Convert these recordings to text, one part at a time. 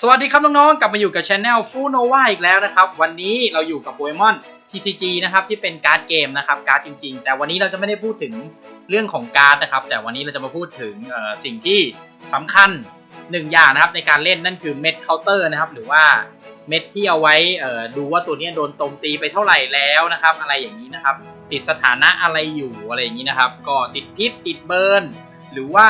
สวัสดีครับน้องๆ กลับมาอยู่กับช anel ฟูโนวาอีกแล้วนะครับ วันนี้เราอยู่กับโปเกมอน TCG นะครับที่เป็นการ์ดเกมนะครับการ์ดจริง ๆ แต่วันนี้เราจะไม่ได้พูดถึงเรื่องของการ์ดนะครับ แต่วันนี้เราจะมาพูดถึงสิ่งที่สำคัญหนึ่งอย่างนะครับในการเล่นนั่นคือเม็ดเคาน์เตอร์นะครับหรือว่าเม็ดที่เอาไว้ดูว่าตัวนี้โดนโจมตีไปเท่าไหร่แล้วนะครับ อะไรอย่างนี้นะครับ ติดสถานะอะไรอยู่อะไรอย่างนี้นะครับ ก็ติดพิษติดเบิร์น หรือว่า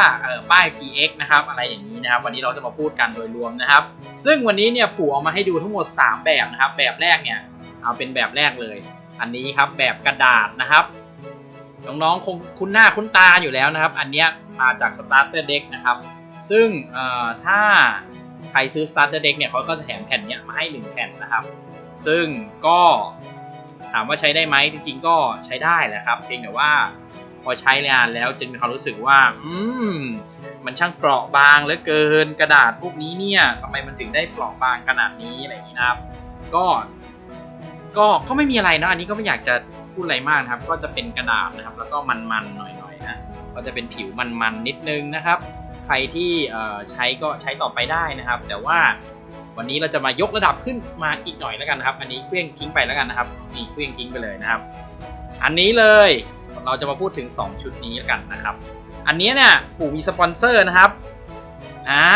ป้าย GX นะครับอะไรอย่างนี้นะครับ วันนี้เราจะมาพูดกันโดยรวมนะครับ ซึ่งวันนี้เนี่ยปู่เอามาให้ดูทั้งหมด 3 แบบนะครับ แบบแรกเนี่ยเอาเป็นแบบแรกเลย อันนี้ครับแบบกระดาษนะครับน้องๆคงคุ้นหน้าคุ้นตาอยู่แล้วนะครับ อันเนี้ยมาจาก Starter Deck นะครับ ซึ่งถ้าใครซื้อ Starter Deck เนี่ยเขาก็จะแถมแผ่นเนี้ยมาให้ 1 แผ่นนะครับ ซึ่งก็ถามว่าใช้ได้ไหมจริงๆก็ใช้ได้แหละครับ เพียงแต่ว่า พอใช้งานแล้วจะมีความรู้สึกว่า อืม มันช่างเปราะบางเหลือเกินกระดาษพวกนี้เนี่ยทำไมมันถึงได้เปราะบางขนาดนี้อะไรอย่างนี้นะครับ ก็ ก็ก็ไม่มีอะไรนะอันนี้ก็ไม่อยากจะพูดอะไรมากนะครับ ก็จะเป็นกระดาษนะครับ แล้วก็มันๆหน่อยๆนะก็จะเป็นผิวมันๆนิดนึงนะครับ ใครที่ใช้ก็ใช้ต่อไปได้นะครับ แต่ว่าวันนี้เราจะมายกระดับขึ้นมาอีกหน่อยแล้วกันนะครับ อันนี้เคลื่องทิ้งไปแล้วกันนะครับนี่เคลื่องทิ้งไปเลยนะครับ อันนี้เลย เราจะมาพูดถึง 2 ชุดนี้แล้วกันนะครับ อันนี้เนี่ยปู่มีสปอนเซอร์นะครับอ่า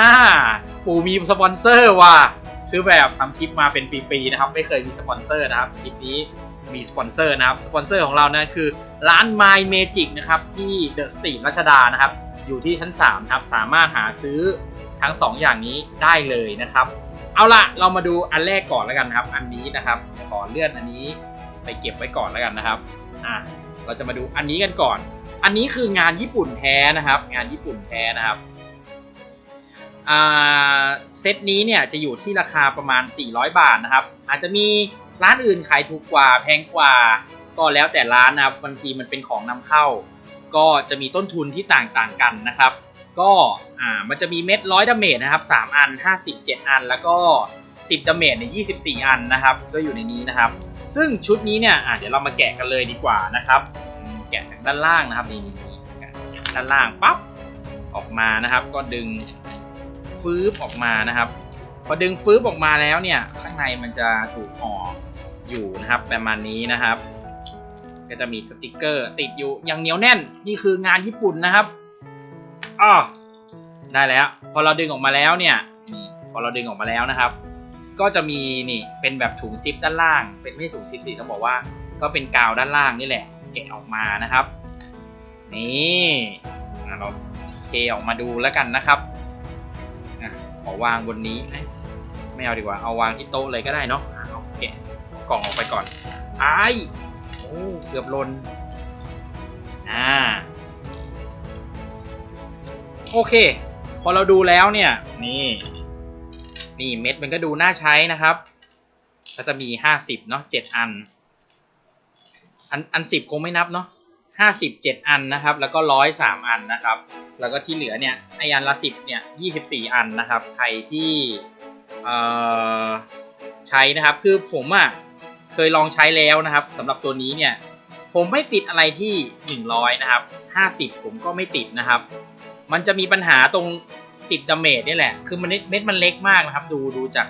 ปู่มีสปอนเซอร์ว่ะคือแบบทำคลิปมาเป็นปีๆนะครับไม่เคยมีสปอนเซอร์นะครับคลิปนี้มีสปอนเซอร์นะครับสปอนเซอร์ของเรานะคือร้าน My Magic นะครับที่เดอะสตรีทรัชดานะครับ อยู่ที่ชั้น3ครับสามารถหาซื้อทั้ง 2 อย่างนี้ได้เลยนะครับ เอาละเรามาดูอันแรกก่อนแล้วกันนะครับ อันนี้นะครับขอเลื่อนอันนี้ ไปเก็บไว้ก่อนแล้วกันนะครับอะเราจะมาดูอันนี้กันก่อน อันนี้คืองานญี่ปุ่นแท้นะครับ งานญี่ปุ่นแท้นะครับเซตนี้เนี่ยจะอยู่ที่ราคาประมาณ 400 บาทนะครับ อาจจะมีร้านอื่นขายถูกกว่าแพงกว่า ก็แล้วแต่ร้านนะครับบางทีมันเป็นของนำเข้า ก็จะมีต้นทุนที่ต่างๆกันนะครับ ก็อ่ามันจะมีเม็ดร้อยดาเมจนะครับ 3 อัน 57 อัน แล้วก็ 10ดาเมจใน 24 อันนะครับ ก็อยู่ในนี้นะครับ ซึ่งชุดนี้เนี่ยเดี๋ยวเรามาแกะกันเลยดีกว่านะครับ แกะจากด้านล่างนะครับนี่ด้านล่างปั๊บออกมานะครับ ก็ดึงฟืบออกมานะครับ พอดึงฟืบออกมาแล้วเนี่ย ข้างในมันจะถูกห่ออยู่นะครับประมาณนี้นะครับ ก็จะมีสติกเกอร์ติดอยู่อย่างเหนียวแน่นนี่คืองานญี่ปุ่นนะครับอ้อได้แล้ว พอเราดึงออกมาแล้วเนี่ย พอเราดึงออกมาแล้วนะครับ ก็จะมีนี่เป็นแบบถุงซิปด้านล่าง เป็นไม่ถุงซิปสิต้องบอกว่า ก็เป็นกาวด้านล่างนี่แหละแกะออกมานะครับ นี่เราเทออกมาดูแล้วกันนะครับอะขอวางบนนี้ไม่เอาดีกว่าเอาวางที่โต๊ะเลยก็ได้เนาะเอาแกะกล่องออกไปก่อนไอ้โอ้เกือบลนอ่าโอเค พอเราดูแล้วเนี่ย นี่ นี่เม็ดมันก็ดูน่าใช้นะครับ ก็จะมี 50เนาะ7อัน อันอันสิบคงไม่นับเนาะ50 7อันนะครับ แล้วก็ร้อยสามอันนะครับ แล้วก็ที่เหลือเนี่ยไออันละ10เนี่ย24อันนะครับ ใครที่เอ่อใช้นะครับ คือผมอะ่ะเคยลองใช้แล้วนะครับสำหรับตัวนี้เนี่ย ผมไม่ติดอะไรที่ 100 นะครับ 50 ผมก็ไม่ติดนะครับ มันจะมีปัญหาตรง 10ดาเมจนี่แหละ คือมันเม็ดมันเล็กมากนะครับ ดูดูจาก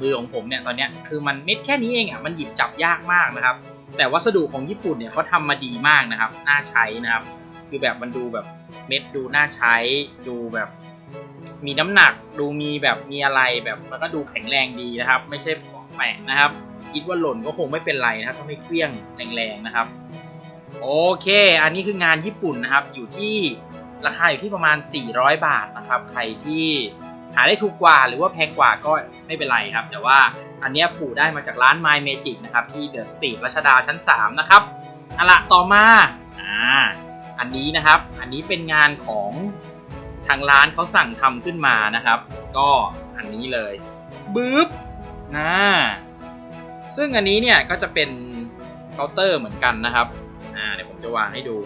มือของผมเนี่ยตอนเนี้ยคือมันเม็ดแค่นี้เองอะมันหยิบจับยากมากนะครับ แต่วัสดุของญี่ปุ่นเนี่ยเขาทำมาดีมากนะครับน่าใช้นะครับ คือแบบมันดูแบบเม็ดดูน่าใช้ ดูแบบ มีน้ำหนักดูมีแบบมีอะไรแบบแล้วก็ดูแข็งแรงดีนะครับ ไม่ใช่ของแปะนะครับ คิดว่าหล่นก็คงไม่เป็นไรนะครับถ้าไม่เคลี้ยงแรงๆนะครับ โอเค อันนี้คืองานญี่ปุ่นนะครับอยู่ที่ ราคาอยู่ที่ประมาณ 400 บาทนะครับ ใครที่หาได้ถูกกว่าหรือว่าแพงกว่าก็ไม่เป็นไรครับ แต่ว่าอันนี้ยปู่ได้มาจากร้าน My Magic นะครับ ที่ The Street รัชดาชั้น 3 นะครับเอาละต่อมาอ่าอันนี้นะครับ อันนี้เป็นงานของทางร้านเขาสั่งทำขึ้นมานะครับ ก็อันนี้เลยบึ๊บนะซึ่งอันนี้เนี่ยก็จะเป็นเคาน์เตอร์เหมือนกันนะครับอ่าเดี๋ยวผมจะวางให้ดู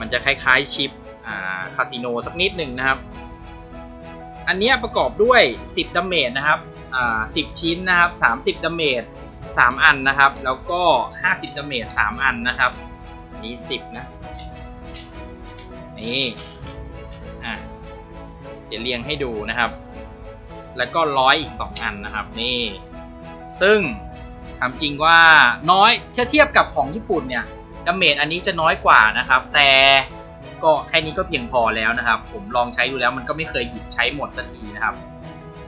มันจะคล้ายๆชิป คาสิโนสักนิดหนึ่งนะครับ อันนี้ประกอบด้วย 10ดาเมจนะครับอ่า10ชิ้นนะครับ 30ดาเมจ3 อันนะครับ แล้วก็ 50ดาเมจ3อันนะครับ อันนี้ 10 นะ นี่อะเดี๋ยวเรียงให้ดูนะครับ แล้วก็ร้อยอีก 2 อันนะครับ นี่ ซึ่งทำจริงว่าน้อยถ้าเทียบกับของญี่ปุ่นเนี่ยดาเมจอันนี้จะน้อยกว่านะครับ แต่ ก็แค่นี้ก็เพียงพอแล้วนะครับ ผมลองใช้ดูแล้วมันก็ไม่เคยหยิบใช้หมดสักทีนะครับ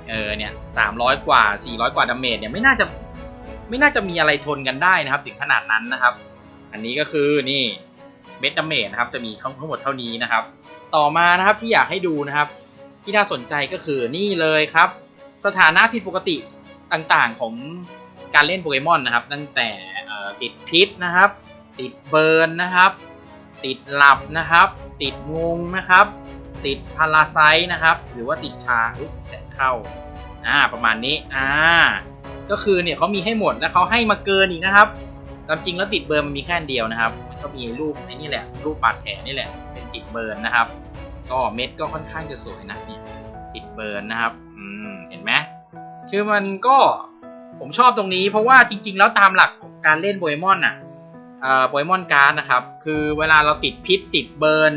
เออเนี่ยสามร้อยกว่าสี่ร้อยกว่าดาเมจเนี่ยไม่น่าจะไม่น่าจะมีอะไรทนกันได้นะครับ ถึงขนาดนั้นนะครับ อันนี้ก็คือนี่เม็ดดาเมจนะครับจะมีทั้งหมดเท่านี้นะครับ ต่อมานะครับที่อยากให้ดูนะครับ ที่น่าสนใจก็คือนี่เลยครับ สถานะผิดปกติต่างๆของการเล่นโปเกมอนนะครับ ตั้งแต่ติดพิษนะครับ ติดเบิร์นนะครับ ติดหลับนะครับ ติดงงนะครับ ติดพาราไซต์นะครับ หรือว่าติดชาอุ๊ยแสงเข้าอ่าประมาณนี้อ่าก็คือเนี่ยเขามีให้หมดแล้วเขาให้มาเกินอีกนะครับตามจริงแล้วติดเบิร์นมันมีแค่เดียวนะครับมันก็มีรูปไอ้นี่แหละ รูปบาดแผลนี่แหละ เป็นติดเบิร์นนะครับ ก็เม็ดก็ค่อนข้างจะสวยนะเนี่ยติดเบิร์นนะครับอืมเห็นไหมคือมันก็ผมชอบตรงนี้เพราะว่าจริง ๆ แล้วตามหลักของการเล่นโปเกมอนอะเอ่อ โปเกมอนการ์ดนะครับ คือเวลาเราติดพิษติดเบิร์น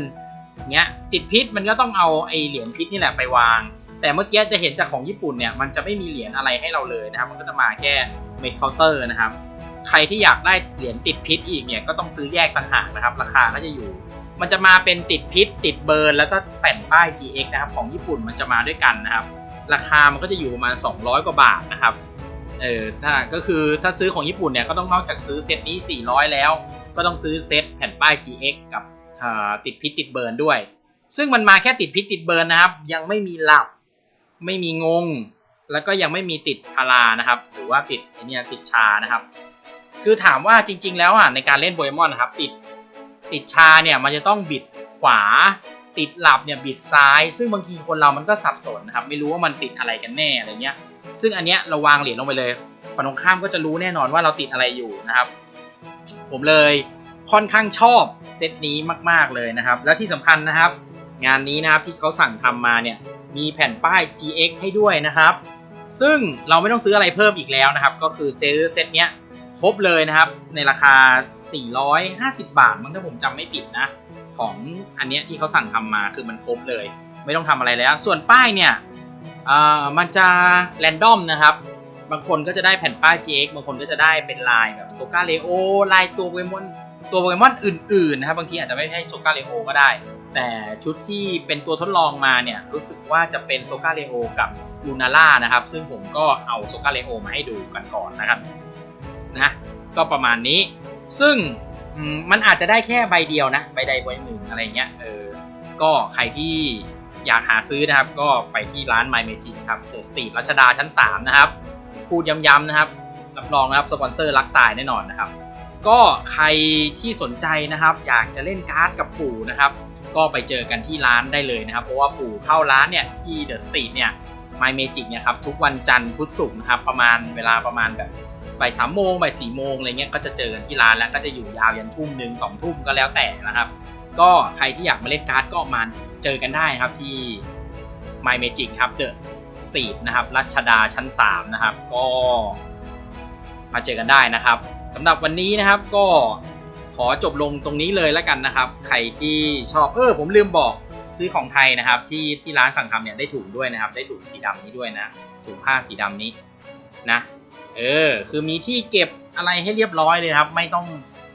เงี้ยติดพิษมันก็ต้องเอาไอเหรียญพิษนี่แหละไปวาง แต่เมื่อกี้จะเห็นจากของญี่ปุ่นเนี่ยมันจะไม่มีเหรียญอะไรให้เราเลยนะครับ มันก็จะมาแค่เมดเคาน์เตอร์นะครับ ใครที่อยากได้เหรียญติดพิษอีกเนี่ยก็ต้องซื้อแยกต่างหากนะครับ ราคาก็จะอยู่ มันจะมาเป็นติดพิษ ติดเบิร์นแล้วก็แผ่นป้าย GX นะครับของญี่ปุ่นมันจะมาด้วยกันนะครับ ราคามันก็จะอยู่ประมาณ 200 กว่าบาทนะครับ เออถ้าก็คือถ้าซื้อของญี่ปุ่นเนี่ยก็ต้องนอกจากซื้อเซตนี้ 400 แล้ว ก็ต้องซื้อเซตแผ่นป้าย GX กับติดพิษติดเบิร์นด้วย ซึ่งมันมาแค่ติดพิษติดเบิร์นนะครับ ยังไม่มีหลับ ไม่มีงง แล้วก็ยังไม่มีติดพารานะครับ หรือว่าติดไอเนี่ยติดชานะครับ คือถามว่าจริง ๆ แล้วอะในการเล่นโปเกมอนนะครับ ติดติดชาเนี่ยมันจะต้องบิดขวา ติดหลับเนี่ยบิดซ้าย ซึ่งบางทีคนเรามันก็สับสนนะครับ ไม่รู้ว่ามันติดอะไรกันแน่อะไรเงี้ย ซึ่งอันเนี้ยเราวางเหรียญลงไปเลยฝั่งตรงข้ามก็จะรู้แน่นอนว่าเราติดอะไรอยู่นะครับ ผมเลยค่อนข้างชอบเซตนี้มาก ๆเลยนะครับ แล้วที่สำคัญนะครับ งานนี้นะครับที่เขาสั่งทำมาเนี่ยมีแผ่นป้าย GX ให้ด้วยนะครับ ซึ่งเราไม่ต้องซื้ออะไรเพิ่มอีกแล้วนะครับ ก็คือซื้อเซตเนี้ยครบเลยนะครับ ในราคา 450 บาทมั้งถ้าผมจำไม่ผิดนะ ของอันเนี้ยที่เขาสั่งทำมาคือมันครบเลย ไม่ต้องทำอะไรแล้ว ส่วนป้ายเนี่ย อ่ามันจะแรนดอมนะครับ บางคนก็จะได้แผ่นป้าย GX บางคนก็จะได้เป็นลายแบบโซกาเลโอลายตัวโปเกมอนตัวโปเกมอนอื่นๆนะครับบางทีอาจจะไม่ใช่โซกาเลโอก็ได้ แต่ชุดที่เป็นตัวทดลองมาเนี่ยรู้สึกว่าจะเป็นโซกาเลโอกับลูนาล่านะครับ ซึ่งผมก็เอาโซกาเลโอมาให้ดูกันก่อนนะครับนะก็ประมาณนี้ ซึ่งมันอาจจะได้แค่ใบเดียวนะใบใดใบหนึ่งอะไรเงี้ยเออก็ใครที่ อยากหาซื้อนะครับ ก็ไปที่ร้าน My Magic ครับเดอะสตรีทรัชดาชั้น 3 นะครับ พูดย้ำๆนะครับ รับรองนะครับสปอนเซอร์รักตายแน่นอนนะครับ ก็ใครที่สนใจนะครับ อยากจะเล่นการ์ดกับปู่นะครับ ก็ไปเจอกันที่ร้านได้เลยนะครับ เพราะว่าปู่เข้าร้านเนี่ยที่เดอะสตรีทเนี่ย My Magic เนี่ยครับทุกวันจันทร์พุธศุกร์นะครับประมาณเวลาประมาณแบบบ่ายสามโมงบ่ายสี่โมงอะไรเงี้ยก็จะเจอกันที่ร้านแล้วก็จะอยู่ยาวยันทุ่มหนึ่งสองทุ่มก็แล้วแต่นะครับ ก็ใครที่อยากมาเล่นการ์ดก็มาเจอกันได้นะครับที่ My Magic ครับ The Street นะครับรัชดาชั้น 3 นะครับ ก็มาเจอกันได้นะครับสำหรับวันนี้นะครับก็ขอจบลงตรงนี้เลยแล้วกันนะครับ ใครที่ชอบเออผมลืมบอกซื้อของไทยนะครับ ที่ที่ร้านสั่งทำเนี่ยได้ถุงด้วยนะครับ ได้ถุงสีดำนี้ด้วยนะถุงผ้าสีดำนี้นะเออคือมีที่เก็บอะไรให้เรียบร้อยเลยครับ ไม่ต้อง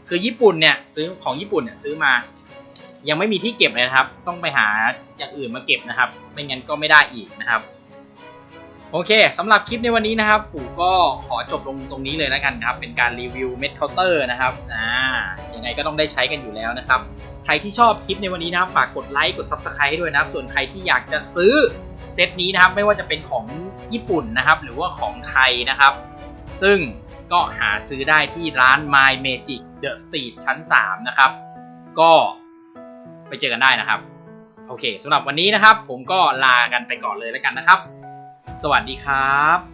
คือญี่ปุ่นเนี่ยซื้อของญี่ปุ่นเนี่ยซื้อมา ยังไม่มีที่เก็บเลยนะครับ ต้องไปหาอย่างอื่นมาเก็บนะครับ ไม่งั้นก็ไม่ได้อีกนะครับ โอเคสำหรับคลิปในวันนี้นะครับ ปู่ก็ขอจบลงตรงนี้เลยแล้วกันครับ เป็นการรีวิวเม็ดเคาน์เตอร์นะครับอ่ายังไงก็ต้องได้ใช้กันอยู่แล้วนะครับ ใครที่ชอบคลิปในวันนี้นะครับ ฝากกดไลค์กด Subscribe ด้วยนะครับ ส่วนใครที่อยากจะซื้อเซตนี้นะครับ ไม่ว่าจะเป็นของญี่ปุ่นนะครับ หรือว่าของไทยนะครับ ซึ่งก็หาซื้อได้ที่ร้าน My Magic The Street ชั้น 3 นะครับ ก็ ไปเจอกันได้นะครับ โอเคสำหรับวันนี้นะครับ ผมก็ลากันไปก่อนเลยแล้วกันนะครับ สวัสดีครับ